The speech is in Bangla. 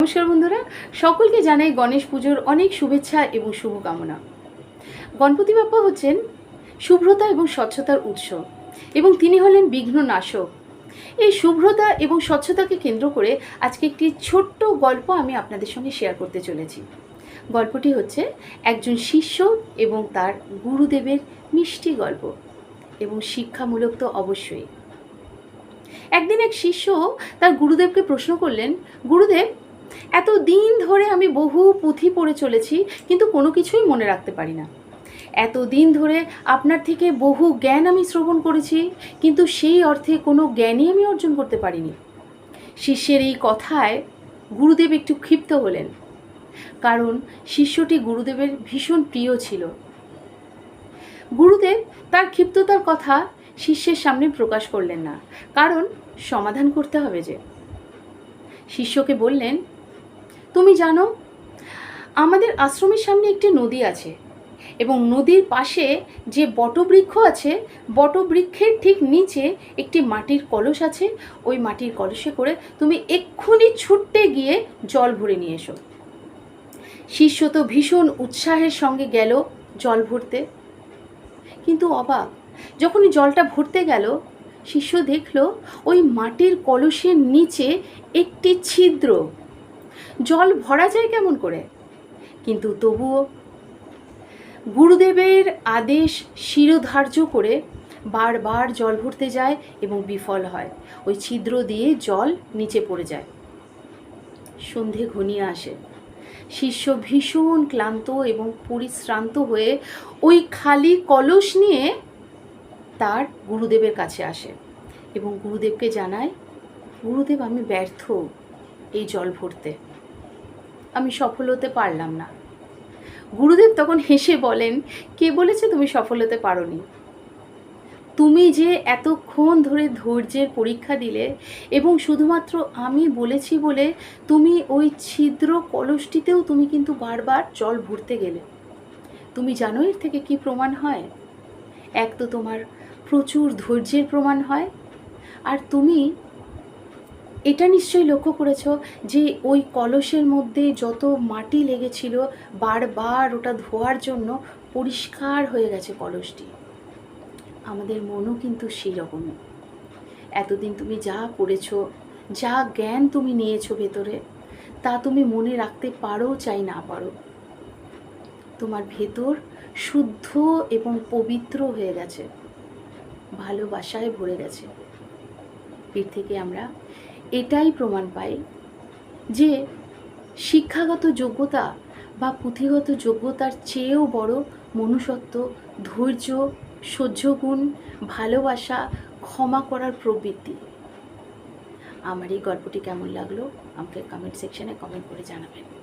নমস্কার বন্ধুরা, সকলকে জানাই গণেশ পুজোর অনেক শুভেচ্ছা এবং শুভকামনা। গণপতি বাপ্পা হচ্ছেন শুভ্রতা এবং স্বচ্ছতার উৎস এবং তিনি হলেন বিঘ্ন নাশক। এই শুভ্রতা এবং স্বচ্ছতাকে কেন্দ্র করে আজকে একটি ছোট্ট গল্প আমি আপনাদের সঙ্গে শেয়ার করতে চলেছি। গল্পটি হচ্ছে একজন শিষ্য এবং তার গুরুদেবের মিষ্টি গল্প এবং শিক্ষামূলক তো অবশ্যই। একদিন এক শিষ্য তার গুরুদেবকে প্রশ্ন করলেন, গুরুদেব এত দিন ধরে আমি বহু পুঁথি পড়ে চলেছি, কিন্তু কোনো কিছুই মনে রাখতে পারি না। এত দিন ধরে আপনার থেকে বহু জ্ঞান আমি শ্রবণ করেছি, কিন্তু সেই অর্থে কোনো জ্ঞানই আমি অর্জন করতে পারিনি। শিষ্যের এই কথায় গুরুদেব একটু ক্ষিপ্ত হলেন, কারণ শিষ্যটি গুরুদেবের ভীষণ প্রিয় ছিল। গুরুদেব তার ক্ষিপ্ততার কথা শিষ্যের সামনে প্রকাশ করলেন না, কারণ সমাধান করতে হবে যে। শিষ্যকে বললেন তুমি জানো, আমাদের আশ্রমের সামনে একটি নদী আছে এবং নদীর পাশে যে বটবৃক্ষ আছে, বটবৃক্ষের ঠিক নিচে একটি মাটির কলস আছে। ওই মাটির কলসে করে তুমি এক্ষুনি ছুটতে গিয়ে জল ভরে নিয়ে এসো। শিষ্য তো ভীষণ উৎসাহের সঙ্গে গেল জল ভরতে। কিন্তু অবাক, যখনই জলটা ভরতে গেল, শিষ্য দেখল ওই মাটির কলসের নিচে একটি ছিদ্র। জল ভরা যায় কেমন করে? কিন্তু তবুও গুরুদেবের আদেশ শিরোধার্য করে বারবার জল ভরতে যায় এবং বিফল হয়। ওই ছিদ্র দিয়ে জল নিচে পড়ে যায়। সন্ধে ঘনিয়ে আসে। শিষ্য ভীষণ ক্লান্ত এবং পরিশ্রান্ত হয়ে ওই খালি কলস নিয়ে তার গুরুদেবের কাছে আসে এবং গুরুদেবকে জানায়, গুরুদেব, আমি ব্যর্থ এই জল ভরতে। আমি সফল হতে পারলাম না। গুরুদেব তখন হেসে বলেন, কে বলেছে তুমি সফল হতে পারোনি? তুমি যে এতক্ষণ ধরে ধৈর্যের পরীক্ষা দিলে এবং শুধুমাত্র আমি বলেছি বলে তুমি ওই ছিদ্র কলসটিতেও তুমি কিন্তু বারবার জল ভরতে গেলে। তুমি জানো এর থেকে কি প্রমাণ হয়? এক তো তোমার প্রচুর ধৈর্যের প্রমাণ হয়, আর তুমি এটা নিশ্চয়ই লক্ষ্য করেছ যে ওই কলসের মধ্যে যত মাটি লেগেছিল বারবার ওটা ধোয়ার জন্য পরিষ্কার হয়ে গেছে কলসটি। আমাদের মনও কিন্তু সেই রকমই। এতদিন তুমি যা করেছ, যা জ্ঞান তুমি নিয়েছো ভেতরে, তা তুমি মনে রাখতে পারো চাই না পারো। তোমার ভেতর শুদ্ধ এবং পবিত্র হয়ে গেছে। ভালোবাসায় ভরে গেছে। পীর থেকে আমরা এটাই প্রমাণ পাই যে শিক্ষাগত যোগ্যতা বা পুঁথিগত যোগ্যতার চেয়েও বড় মনুষ্যত্ব, ধৈর্য সহ্যগুণ ভালোবাসা ক্ষমা করার প্রবৃত্তি। আমার এই গল্পটি কেমন লাগল আমাকে কমেন্ট সেকশনে কমেন্ট করে জানাবেন।